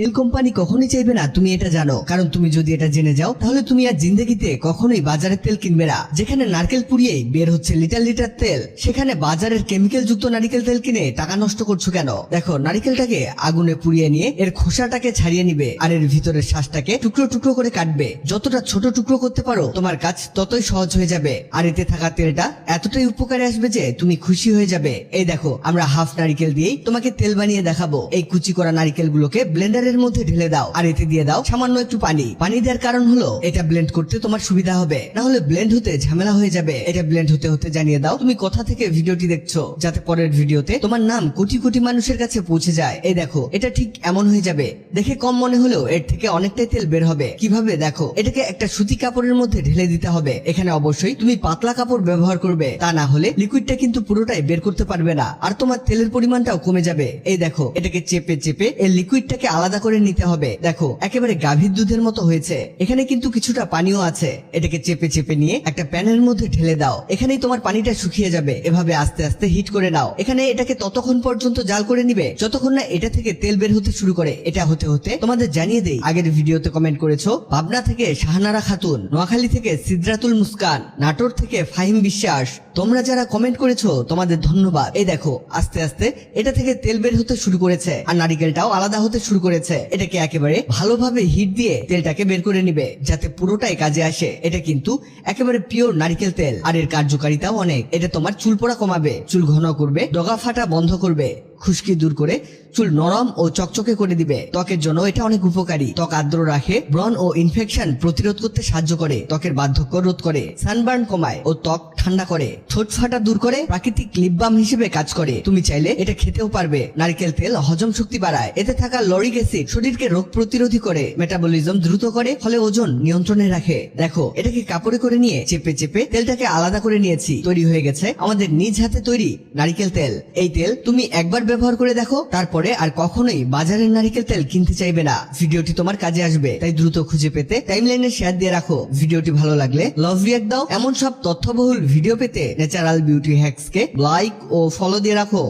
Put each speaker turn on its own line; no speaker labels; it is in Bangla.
তেল কোম্পানি কখনোই চাইবে না, তুমি এটা জানো। কারণ তুমি যদি এটা জেনে যাও, তাহলে তুমি আর জিন্দগিতে কখনোই বাজারের তেল কিনবে না। যেখানে নারকেল পুড়িয়ে বের হচ্ছে লিটার লিটার তেল, সেখানে বাজারের কেমিক্যাল যুক্ত নারিকেল তেল কিনে টাকা নষ্ট করছ কেন? দেখো, নারিকেলটাকে আগুনে পুড়িয়ে নিয়ে এর খোসাটাকে ছাড়িয়ে নিবে আর এর ভিতরের শ্বাসটাকে টুকরো টুকরো করে কাটবে। যতটা ছোট টুকরো করতে পারো, তোমার কাজ ততই সহজ হয়ে যাবে। আর এতে থাকা তেলটা এতটাই উপকারে আসবে যে তুমি খুশি হয়ে যাবে। এই দেখো, আমরা হাফ নারিকেল দিয়েই তোমাকে তেল বানিয়ে দেখাবো। এই কুচি করা নারিকেল গুলোকে ব্লেন্ডারের মধ্যে ঢেলে দাও আর এতে দিয়ে দাও সামান্য একটু পানি। পানি দেওয়ার কারণ হলো, এটা ব্লেন্ড করতে তোমার সুবিধা হবে। না হলে ব্লেন্ড হতে ঝামেলা হয়ে যাবে। এটা ব্লেন্ড হতে হতে জানিয়ে দাও, তুমি কোথা থেকে ভিডিওটি দেখছ, যাতে পরের ভিডিওতে তোমার নাম কোটি কোটি মানুষের কাছে পৌঁছে যায়। এই দেখো, এটা ঠিক এমন হয়ে যাবে। দেখে কম মনে হলেও এর থেকে অনেকটাই তেল বের হবে। কীভাবে? দেখো, এটাকে একটা সুতি কাপড়ের মধ্যে ঢেলে দিতে হবে। এখানে অবশ্যই তুমি পাতলা কাপড় ব্যবহার করবে। তা না হলে লিকুইডটা কিন্তু পুরোটাই বের করতে পারবে না। আর তোমার তেলের পরিমাণটাও কমে যাবে। এই দেখো, এটাকে চেপে চেপে এই লিকুইডটাকে আলাদা করে নিতে হবে। দেখো, একেবারে গাভীর দুধের মতো হয়েছে। এখানে কিন্তু কিছুটা পানিও আছে। এটাকে চেপে চেপে নিয়ে একটা প্যানের মধ্যে ঢেলে দাও। এখানেই তোমার পানিটা শুকিয়ে যাবে। এভাবে আস্তে আস্তে হিট করে নাও। এখানে এটাকে ততক্ষণ পর্যন্ত জাল করে নিবে, যতক্ষণ না এটা থেকে তেল বের হতে শুরু করে। এটা হতে হতে তোমাদের জানিয়ে দেই, আগের ভিডিওতে কমেন্ট করেছ, পাবনা থেকে শাহানারা খাতুন, নোয়াখালী থেকে সিদ্রাতুল মুস্কান, নাটোর থেকে ফাহিম বিশ্বাস। তোমরা যারা কমেন্ট করেছ, তোমাদের ধন্যবাদ। এই দেখো, আস্তে আস্তে এটা থেকে তেল বের হতে শুরু করেছে। আর নারিকেলটাও আলাদা হতে শুরু করেছে এটাকে একেবারে ভালোভাবে হিট দিয়ে তেলটাকে বের করে নিবে, যাতে পুরোটাই কাজে আসে। এটা কিন্তু একেবারে পিওর নারিকেল তেল। আর এর কার্যকারিতাও অনেক। এটা তোমার চুল পড়া কমাবে, চুল ঘন করবে ডগা ফাটা বন্ধ করবে। খুশকি দূর করে চুল নরম ও চকচকে করে দিবে। ত্বকের জন্য এটা অনেক উপকারী। ত্বক আর্দ্র রাখে, ব্রণ ও ইনফেকশন প্রতিরোধ করতে সাহায্য করে, ত্বকের বার্ধক্য রোধ করে সানবার্ন কমায় ও ত্বক ঠান্ডা করে। ঠোঁট ফাটা দূর করে প্রাকৃতিক লিপ বাম হিসেবে কাজ করে। তুমি চাইলে এটা খেতেও পারবে। নারকেল তেল হজম শক্তি বাড়ায়। এতে থাকা লরিক অ্যাসিড শরীরকে রোগ প্রতিরোধী করে। মেটাবলিজম দ্রুত করে, ফলে ওজন নিয়ন্ত্রণে রাখে। দেখো, এটাকে কাপড়ে করে নিয়ে চেপে চেপে তেলটাকে আলাদা করে নিয়েছি। তৈরি হয়ে গেছে আমাদের নিজ হাতে তৈরি নারিকেল তেল। এই তেল তুমি একবার ব্যবহার করে দেখো। তারপরে আর কখনোই বাজারের নারিকেল তেল কিনতে চাইবে না। ভিডিওটি তোমার কাজে আসবে, তাই দ্রুত খুঁজে পেতে টাইম লাইনে শেয়ার দিয়ে রাখো। ভিডিওটি ভালো লাগলে লভ রিয়াক্ট দাও। এমন সব তথ্যবহুল ভিডিও পেতে ন্যাচারাল বিউটি হ্যাক্স কে লাইক ও ফলো দিয়ে রাখো।